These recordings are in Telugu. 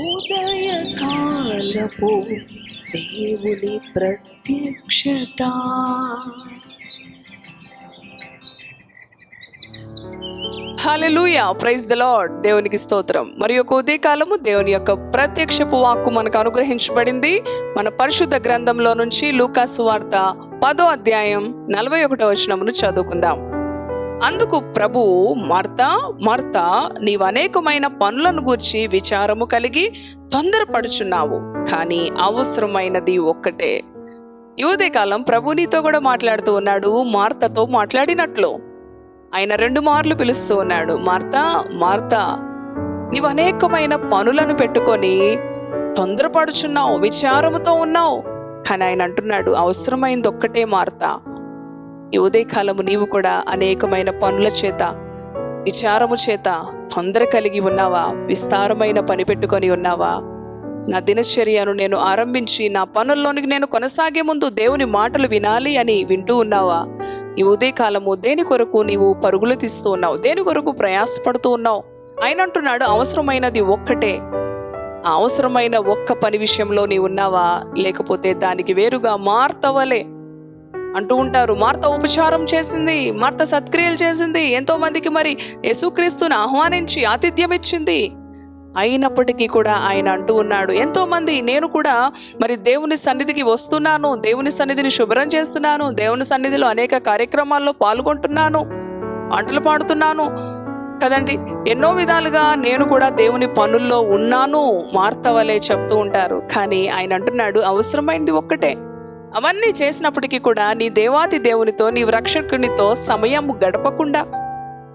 ఉదయకాలపు దేవుని ప్రత్యక్షత. హల్లెలూయా ప్రైజ్ ద లార్డ్ దేవునికి స్తోత్రం. మరి యొక్క ఉదయకాలము దేవుని యొక్క ప్రత్యక్షపు వాక్కు మనకు అనుగ్రహించబడింది. మన పరిశుద్ధ గ్రంథంలో నుంచి లూకాసు వార్త పదో అధ్యాయం నలభై ఒకటో వచనమును చదువుకుందాం. అందుకు ప్రభు మార్త మార్త నీవు అనేకమైన పనులను గూర్చి విచారము కలిగి తొందరపడుచున్నావు కానీ అవసరమైనది ఒక్కటే. ఈ ఉదయకాలం ప్రభు నీతో కూడా మాట్లాడుతూ ఉన్నాడు మార్తతో మాట్లాడినట్లు. ఆయన రెండు మార్లు పిలుస్తూ ఉన్నాడు మార్తా మార్తా నీవు అనేకమైన పనులను పెట్టుకొని తొందరపడుచున్నావు విచారముతో ఉన్నావు. కానీ ఆయన అంటున్నాడు అవసరమైంది ఒక్కటే మార్తా. ఈ ఉదయకాలము నీవు కూడా అనేకమైన పనుల చేత విచారము చేత తొందర కలిగి ఉన్నావా? విస్తారమైన పని పెట్టుకొని ఉన్నావా? నా దినచర్యను నేను ఆరంభించి నా పనుల్లోనికి నేను కొనసాగే ముందు దేవుని మాటలు వినాలి అని వింటూ ఉన్నావా? ఈ ఉదయకాలము దేని కొరకు నీవు పరుగులు తీస్తూ ఉన్నావు? దేని కొరకు ప్రయాసపడుతూ ఉన్నావు? ఆయన అంటున్నాడు అవసరమైనది ఒక్కటే. అవసరమైన ఒక్క పని విషయంలో నీవు ఉన్నావా? లేకపోతే దానికి వేరుగా మార్తవలే. అంటూ ఉంటారు. మార్త ఉపచారం చేసింది మార్త సత్క్రియలు చేసింది. ఎంతో మందికి మరి యేసుక్రీస్తుని ఆహ్వానించి ఆతిథ్యం ఇచ్చింది. అయినప్పటికీ కూడా ఆయన అంటూ ఉన్నాడు ఎంతో మంది నేను కూడా మరి దేవుని సన్నిధికి వస్తున్నాను దేవుని సన్నిధిని శుభ్రం చేస్తున్నాను దేవుని సన్నిధిలో అనేక కార్యక్రమాల్లో పాల్గొంటున్నాను పాటలు పాడుతున్నాను. కదండి? ఎన్నో విధాలుగా నేను కూడా దేవుని పనుల్లో ఉన్నాను మార్తవలే చెప్తూ ఉంటారు. కానీ ఆయన అంటున్నాడు అవసరమైంది ఒక్కటే. అవన్నీ చేసినప్పటికీ కూడా నీ దేవాది దేవునితో నీ రక్షకునితో సమయం గడపకుండా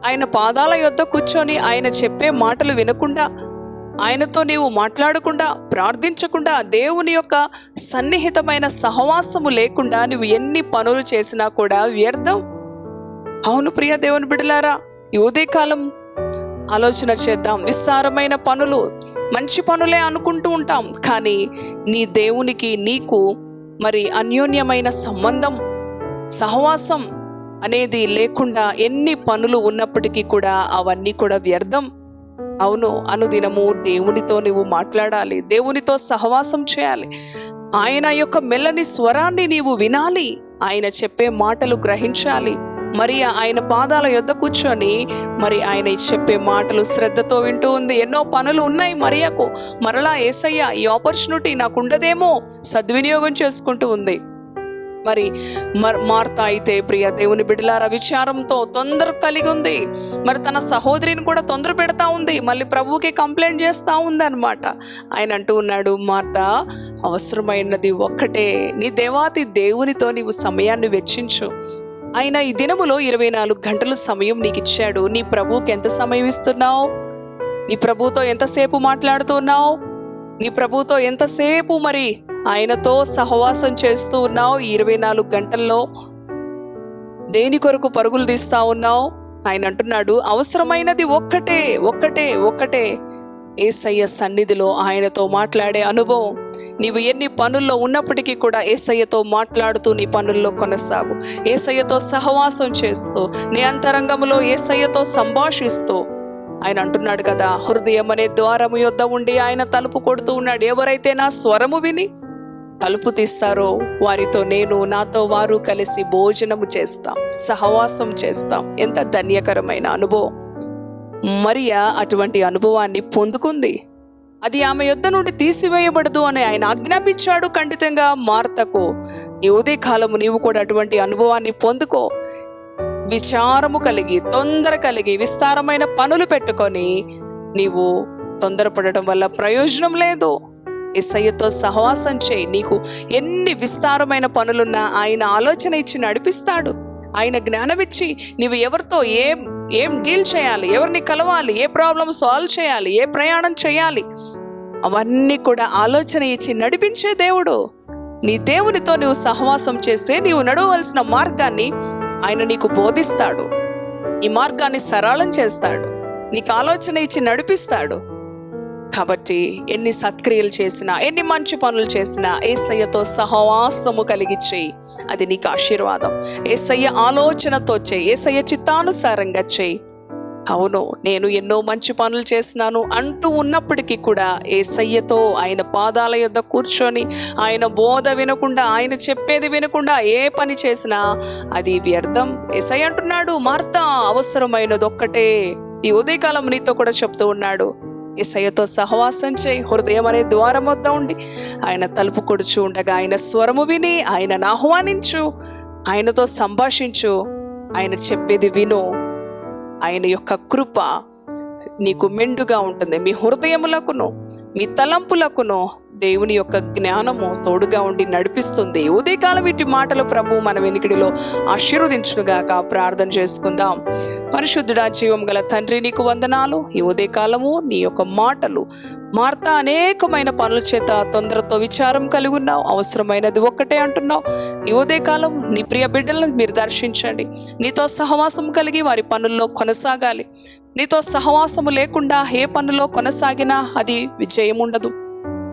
ఆయన పాదాల యొద్ద కూర్చొని ఆయన చెప్పే మాటలు వినకుండా ఆయనతో నీవు మాట్లాడకుండా ప్రార్థించకుండా దేవుని యొక్క సన్నిహితమైన సహవాసము లేకుండా నువ్వు ఎన్ని పనులు చేసినా కూడా వ్యర్థం. అవును ప్రియ దేవుని బిడలారా యువదే కాలం ఆలోచన చేద్దాం. విస్తారమైన పనులు మంచి పనులే అనుకుంటూ ఉంటాం. కానీ నీ దేవునికి నీకు మరి అన్యోన్యమైన సంబంధం సహవాసం అనేది లేకుండా ఎన్ని పనులు ఉన్నప్పటికీ కూడా అవన్నీ కూడా వ్యర్థం. అవును అనుదినము దేవునితో నువ్వు మాట్లాడాలి దేవునితో సహవాసం చేయాలి. ఆయన యొక్క మెల్లని స్వరాన్ని నీవు వినాలి. ఆయన చెప్పే మాటలు గ్రహించాలి. మరి ఆయన పాదాల యొద్ద కూర్చొని మరి ఆయన చెప్పే మాటలు శ్రద్ధతో వింటూ ఉంది. ఎన్నో పనులు ఉన్నాయి మరియకు. మరలా ఏసయ్య ఈ ఆపర్చునిటీ నాకు ఉండదేమో సద్వినియోగం చేసుకుంటూ ఉంది. మరి మర్ మార్త అయితే ప్రియ దేవుని బిడ్డలారా విచారంతో తొందర కలిగి ఉంది. మరి తన సహోదరిని కూడా తొందర పెడతా ఉంది. మళ్ళీ ప్రభువుకి కంప్లైంట్ చేస్తూ ఉంది అనమాట ఆయన అంటూ ఉన్నాడు మార్త అవసరమైనది ఒక్కటే. నీ దేవాతి దేవునితో నీవు సమయాన్ని వెచ్చించు. ఆయన ఈ దినములో ఇరవై నాలుగు గంటలు సమయం నీకు ఇచ్చాడు నీ ప్రభువుకి ఎంత సమయం ఇస్తున్నావు? నీ ప్రభుతో ఎంతసేపు మాట్లాడుతున్నావు? నీ ప్రభుతో ఎంతసేపు మరి ఆయనతో సహవాసం చేస్తూ ఉన్నావు? ఇరవై నాలుగు గంటల్లో దేని కొరకు పరుగులు తీస్తా ఉన్నావు? ఆయన అంటున్నాడు అవసరమైనది ఒక్కటే ఒక్కటే ఒక్కటే. ఏసయ్య సన్నిధిలో ఆయనతో మాట్లాడే అనుభవం. నీవు ఎన్ని పనుల్లో ఉన్నప్పటికీ కూడా ఏసయ్యతో మాట్లాడుతూ నీ పనుల్లో కొనసాగు. ఏసయ్యతో సహవాసం చేస్తూ నీ అంతరంగంలో ఏసయ్యతో సంభాషిస్తూ. ఆయన అంటున్నాడు కదా హృదయం అనే ద్వారము యొద్ద ఉండి ఆయన తలుపు కొడుతూ ఉన్నాడు. ఎవరైతే నా స్వరము విని తలుపు తీస్తారో వారితో నేను నాతో వారు కలిసి భోజనము చేస్తాం సహవాసం చేస్తాం. ఎంత ధన్యకరమైన అనుభవం. మరియా అటువంటి అనుభవాన్ని పొందుకుంది. అది ఆమె యొద్ద నుండి తీసివేయబడదు అని ఆయన ఆజ్ఞాపించాడు ఖండితంగా మార్తకు. ఈ ఉదయకాలము నీవు కూడా అటువంటి అనుభవాన్ని పొందుకో. విచారము కలిగి తొందర కలిగి విస్తారమైన పనులు పెట్టుకొని నీవు తొందరపడటం వల్ల ప్రయోజనం లేదు. ఎస్ఐతో సహవాసం చేయి. నీకు ఎన్ని విస్తారమైన పనులున్నా ఆయన ఆలోచన ఇచ్చి నడిపిస్తాడు. ఆయన జ్ఞానం ఇచ్చి నీవు ఎవరితో ఏ ఏం డీల్ చేయాలి? ఎవరిని కలవాలి? ఏ ప్రాబ్లం సాల్వ్ చేయాలి? ఏ ప్రయాణం చేయాలి? అవన్నీ కూడా ఆలోచన ఇచ్చి నడిపించే దేవుడు. నీ దేవునితో నువ్వు సహవాసం చేస్తే నీవు నడవలసిన మార్గాన్ని ఆయన నీకు బోధిస్తాడు. ఈ మార్గాన్ని సరళం చేస్తాడు. నీకు ఆలోచన ఇచ్చి నడిపిస్తాడు. కాబట్టి ఎన్ని సత్క్రియలు చేసినా ఎన్ని మంచి పనులు చేసినా ఏసయ్యతో సహవాసము కలిగి చేయి అది నీకు ఆశీర్వాదం. ఏసయ్య ఆలోచనతో చేయి. ఏసయ్య చిత్తానుసారంగా చేయి. అవును నేను ఎన్నో మంచి పనులు చేసినాను అంటూ ఉన్నప్పటికీ కూడా ఏసయ్యతో ఆయన పాదాల యొద్ద కూర్చొని ఆయన బోధ వినకుండా ఆయన చెప్పేది వినకుండా ఏ పని చేసినా అది వ్యర్థం. ఏసయ్య అంటున్నాడు మార్త అవసరమైనది ఒక్కటే ఈ ఉదయకాలం నీతో కూడా చెప్తూ ఉన్నాడు. ఏసయ్యతో సహవాసం చేయి. హృదయం అనే ద్వారం వద్ద ఉండి ఆయన తలుపు కొడుచు ఉండగా ఆయన స్వరము విని ఆయనను ఆహ్వానించు. ఆయనతో సంభాషించు. ఆయన చెప్పేది విను. ఆయన యొక్క కృప నీకు మెండుగా ఉంటుంది. మీ హృదయములకును మీ తలంపులకును దేవుని యొక్క జ్ఞానము తోడుగా ఉండి నడిపిస్తుంది. ఉదయకాలం ఇటు మాటలు ప్రభు మన వెనుకడిలో ఆశీర్వదించునుగాక. ప్రార్థన చేసుకుందాం. పరిశుద్ధుడా జీవం గల తండ్రి నీకు వందనాలు. ఈ ఉదయకాలము నీ యొక్క మాటలు మార్త అనేకమైన పనుల చేత తొందరతో విచారం కలిగి ఉన్నావు. అవసరమైనది ఒక్కటే అంటున్నావు. ఈ ఉదయకాలం నీ ప్రియ బిడ్డలను మీరు దర్శించండి. నీతో సహవాసం కలిగి వారి పనుల్లో కొనసాగాలి. నీతో సహవాసము లేకుండా ఏ పనులో కొనసాగినా అది విజయం ఉండదు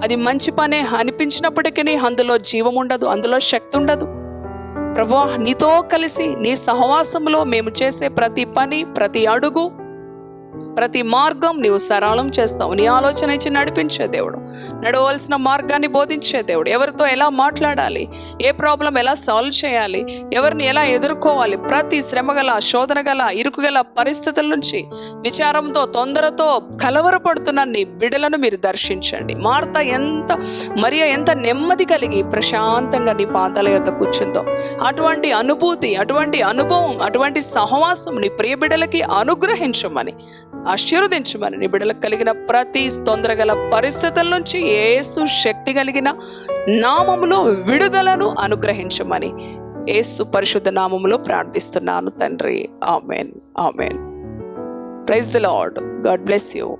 అది మంచి పనే అనిపించినప్పటికీ అందులో జీవం ఉండదు అందులో శక్తి ఉండదు. ప్రభా నీతో కలిసి నీ సహవాసంలో మేము చేసే ప్రతి పని ప్రతి అడుగు ప్రతి మార్గం నీవు సరళం చేస్తావు. నీ ఆలోచన ఇచ్చి నడిపించే దేవుడు. నడవలసిన మార్గాన్ని బోధించే దేవుడు. ఎవరితో ఎలా మాట్లాడాలి? ఏ ప్రాబ్లం ఎలా సాల్వ్ చేయాలి? ఎవరిని ఎలా ఎదుర్కోవాలి? ప్రతి శ్రమ గల శోధన గల ఇరుకు గల పరిస్థితుల నుంచి విచారంతో తొందరతో కలవరపడుతున్న నీ బిడలను మీరు దర్శించండి. మార్త ఎంత మరియ ఎంత నెమ్మది కలిగి ప్రశాంతంగా నీ పాదాల యొక్క కూర్చుందో. అటువంటి అనుభూతి అటువంటి అనుభవం అటువంటి సహవాసం నీ ప్రియ బిడలకి అనుగ్రహించమని ఆశీర్వదించమని నీ బిడ్డలకు కలిగిన ప్రతి తొందరగల పరిస్థితుల నుంచి ఏసు శక్తి కలిగిన నామములో విడుదలను అనుగ్రహించమని ఏసు పరిశుద్ధ నామములో ప్రార్థిస్తున్నాను తండ్రి. Amen. Amen. Praise the Lord God bless you.